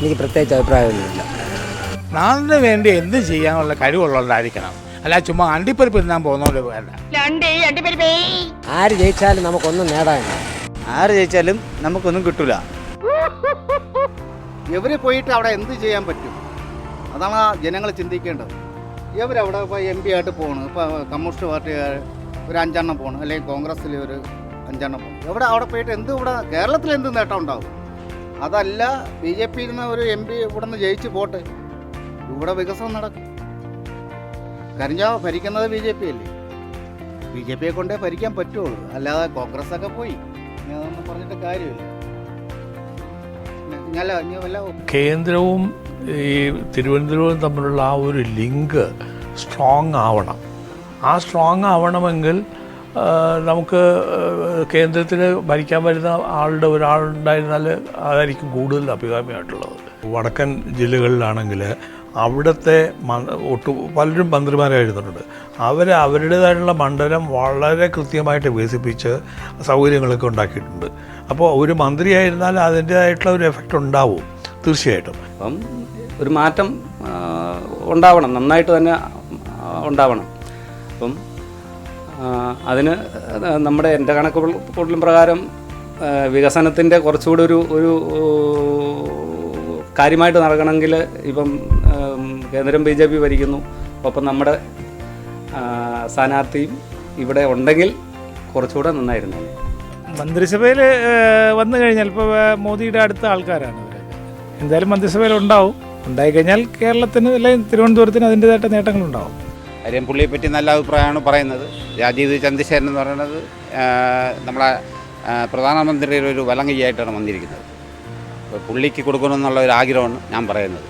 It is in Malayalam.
എനിക്ക് പ്രത്യേകിച്ച് അഭിപ്രായമൊന്നുമില്ല. നാടിന് വേണ്ടി എന്ത് ചെയ്യാനുള്ള കഴിവുള്ളവരായിരിക്കണം അല്ല ചുമ്മാ അണ്ടിപ്പരിപ്പ് തിന്നാൻ പോകുന്നോണ്ട് വേണ്ട. ആര് ജയിച്ചാലും നമുക്കൊന്നും നേടാനില്ല ആര് ജയിച്ചാലും നമുക്കൊന്നും കിട്ടൂല. എവര് പോയിട്ട് അവിടെ എന്ത് ചെയ്യാൻ പറ്റും? അതാണ് ആ ജനങ്ങൾ ചിന്തിക്കേണ്ടത്. ഇവരവിടെ ഇപ്പോൾ എം പി ആയിട്ട് പോകണം ഇപ്പോൾ കമ്മ്യൂണിസ്റ്റ് പാർട്ടി ഒരു അഞ്ചെണ്ണം പോകണം അല്ലെങ്കിൽ കോൺഗ്രസ്സിൽ ഒരു അഞ്ചെണ്ണം പോകണം എവിടെ അവിടെ പോയിട്ട് എന്ത് ഇവിടെ കേരളത്തിൽ എന്ത് നേട്ടം ഉണ്ടാവും? അതല്ല ബി ജെ പിയിൽ നിന്ന് ഒരു എം പി ഇവിടെ നിന്ന് ജയിച്ച് പോട്ടെ. ഇവിടെ വികസനം നടക്കും. കരിഞ്ചാവ് ഭരിക്കുന്നത് ബി ജെ പി അല്ലേ? ബി ജെ പിയെ കൊണ്ടേ ഭരിക്കാൻ പറ്റുള്ളൂ. അല്ലാതെ കോൺഗ്രസ് ഒക്കെ പോയി അതൊന്നും പറഞ്ഞിട്ട് കാര്യമില്ല. കേന്ദ്രവും ഈ തിരുവനന്തപുരവും തമ്മിലുള്ള ആ ഒരു ലിങ്ക് സ്ട്രോങ് ആവണം. ആ സ്ട്രോങ് ആവണമെങ്കിൽ നമുക്ക് കേന്ദ്രത്തിൽ ഭരിക്കാൻ വരുന്ന ആളുടെ ഒരാളുണ്ടായിരുന്നാൽ അതായിരിക്കും കൂടുതൽ അഭികാമ്യമായിട്ടുള്ളത്. വടക്കൻ ജില്ലകളിലാണെങ്കിൽ അവിടുത്തെ ഒട്ടു പലരും മന്ത്രിമാരായിരുന്നിട്ടുണ്ട് അവർ അവരുടേതായിട്ടുള്ള മണ്ഡലം വളരെ കൃത്യമായിട്ട് വികസിപ്പിച്ച് സൗകര്യങ്ങളൊക്കെ ഉണ്ടാക്കിയിട്ടുണ്ട്. അപ്പോൾ ഒരു മന്ത്രിയായിരുന്നാൽ അതിന്റേതായിട്ടുള്ള ഒരു എഫക്റ്റ് ഉണ്ടാവും തീർച്ചയായിട്ടും. അപ്പം ഒരു മാറ്റം ഉണ്ടാവണം നന്നായിട്ട് തന്നെ ഉണ്ടാവണം. അപ്പം അതിന് നമ്മുടെ എന്റെ കണക്ക് കൂടുതലും പ്രകാരം വികസനത്തിന്റെ കുറച്ചുകൂടി ഒരു ഒരു കാര്യമായിട്ട് നടക്കണമെങ്കിൽ ഇപ്പം കേന്ദ്രം ബി ജെ പി ഭരിക്കുന്നു. ഒപ്പം നമ്മുടെ സ്ഥാനാർത്ഥിയും ഇവിടെ ഉണ്ടെങ്കിൽ കുറച്ചുകൂടെ നന്നായിരുന്നു. മന്ത്രിസഭയിൽ വന്നു കഴിഞ്ഞാൽ ഇപ്പോൾ മോദിയുടെ അടുത്ത ആൾക്കാരാണ് എന്തായാലും മന്ത്രിസഭയിൽ ഉണ്ടാവും. ഉണ്ടായിക്കഴിഞ്ഞാൽ കേരളത്തിന് അല്ലെങ്കിൽ തിരുവനന്തപുരത്തിന് അതിന്റെതായിട്ട് നേട്ടങ്ങളുണ്ടാവും. കാര്യം പുള്ളിയെപ്പറ്റി നല്ല അഭിപ്രായമാണ് പറയുന്നത്. രാജീവ് ചന്ദ്രശേഖരൻ എന്ന് പറയുന്നത് നമ്മളെ പ്രധാനമന്ത്രിയുടെ ഒരു വലങ്കയ്യായിട്ടാണ് വന്നിരിക്കുന്നത്. പുള്ളിക്ക് കൊടുക്കണമെന്നുള്ള ഒരു ആഗ്രഹമാണ് ഞാൻ പറയുന്നത്.